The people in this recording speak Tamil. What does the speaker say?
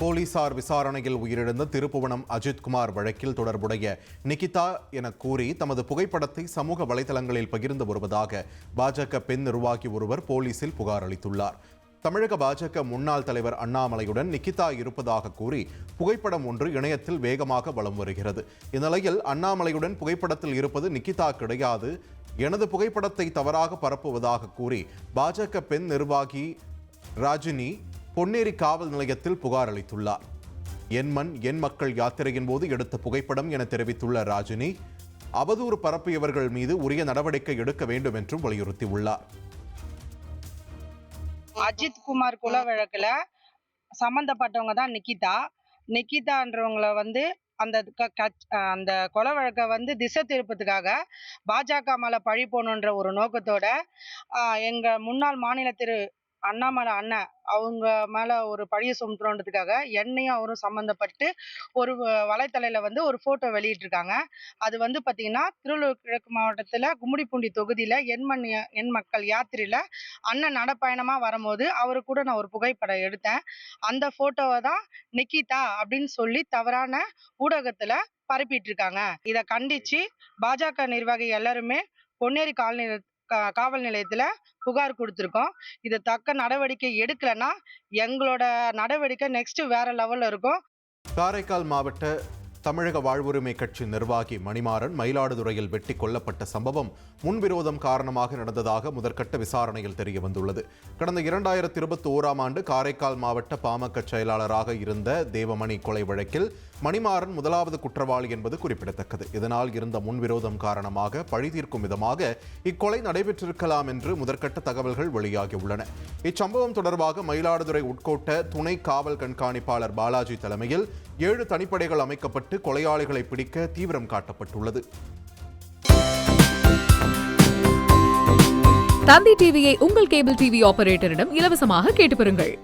போலீசார் விசாரணையில் உயிரிழந்த திருப்புவனம் அஜித்குமார் வழக்கில் தொடர்புடைய நிகிதா என கூறி தமது புகைப்படத்தை சமூக வலைதளங்களில் பகிர்ந்து வருவதாக பாஜக பெண் நிர்வாகி ஒருவர் போலீசில் புகார் அளித்துள்ளார். தமிழக பாஜக முன்னாள் தலைவர் அண்ணாமலையுடன் நிகிதா இருப்பதாக கூறி புகைப்படம் ஒன்று இணையத்தில் வேகமாக வலம் வருகிறது. இந்நிலையில் அண்ணாமலையுடன் புகைப்படத்தில் இருப்பது நிகிதா கிடையாது. எனது புகைப்படத்தை தவறாக பரப்புவதாக கூறி பாஜக பெண் நிர்வாகி ராஜினி பொன்னேரி காவல் நிலையத்தில் புகார் அளித்துள்ளார். என் மண் என் மக்கள் யாத்திரையின் போது எடுத்த புகைப்படம் என தெரிவித்துள்ள ராஜினி அவதூறு பரப்பியவர்கள் மீது உரிய நடவடிக்கை எடுக்க வேண்டும் என்றும் வலியுறுத்தியுள்ளார். அஜித் குமார் கொலை வழக்குல சம்பந்தப்பட்டவங்க தான் நிக்கிதா. நிக்கிதான்றவங்கள வந்து அந்த க- அந்த கொலை வழக்கை வந்து திசை திருப்பத்துக்காக பாஜக மேலே பழி போகணுன்ற ஒரு நோக்கத்தோட எங்கள் முன்னாள் மாநில திரு அண்ணாமலை அண்ணன் அவங்க மேல ஒரு பழிய சுமத்துறோன்றதுக்காக என்னையும் அவரும் சம்மந்தப்பட்டு ஒரு வ- வந்து ஒரு போட்டோ வெளியிட்டிருக்காங்க. அது வந்து பாத்தீங்கன்னா திருவள்ளூர் கிழக்கு மாவட்டத்துல கும்மிடிப்பூண்டி தொகுதியில எண்மண் எண் மக்கள் யாத்திரையில அண்ணன் நடப்பயணமா வரும்போது அவரு கூட நான் ஒரு புகைப்படம் எடுத்தேன். அந்த போட்டோவை தான் நிக்கிதா அப்படின்னு சொல்லி தவறான ஊடகத்துல பரப்பிட்டு இருக்காங்க இதை கண்டிச்சு பாஜக நிர்வாகி எல்லாருமே பொன்னேரி காவல் காவல் நிலையத்தில் புகார் கொடுத்துருக்கோம். இது தக்க நடவடிக்கை எடுக்கலைன்னா எங்களோட நடவடிக்கை நெக்ஸ்ட் வேற லெவலில் இருக்கும். காரைக்கால் மாவட்ட தமிழக வாழ்வுரிமை கட்சி நிர்வாகி மணிமாறன் மயிலாடுதுறையில் வெட்டி கொல்லப்பட்ட சம்பவம் முன்விரோதம் காரணமாக நடந்ததாக முதற்கட்ட விசாரணையில் தெரிய வந்துள்ளது கடந்த இரண்டாயிரத்தி இருபத்தி ஓராம் ஆண்டு காரைக்கால் மாவட்ட பாமக செயலாளராக இருந்த தேவமணி கொலை வழக்கில் மணிமாறன் முதலாவது குற்றவாளி என்பது குறிப்பிடத்தக்கது. இதனால் இருந்த முன்விரோதம் காரணமாக பழி தீர்க்கும் விதமாக இக்கொலை நடைபெற்றிருக்கலாம் என்று முதற்கட்ட தகவல்கள் வெளியாகியுள்ளன. இச்சம்பவம் தொடர்பாக மயிலாடுதுறை உட்கோட்ட துணை காவல் கண்காணிப்பாளர் பாலாஜி தலைமையில் ஏழு தனிப்படைகள் அமைக்கப்பட்டு கொலையாளிகளை பிடிக்க தீவிரம் காட்டப்பட்டுள்ளது. தந்தி டிவியை உங்கள் கேபிள் டிவி ஆபரேட்டரிடம் இலவசமாக கேட்டு பெறுங்கள்.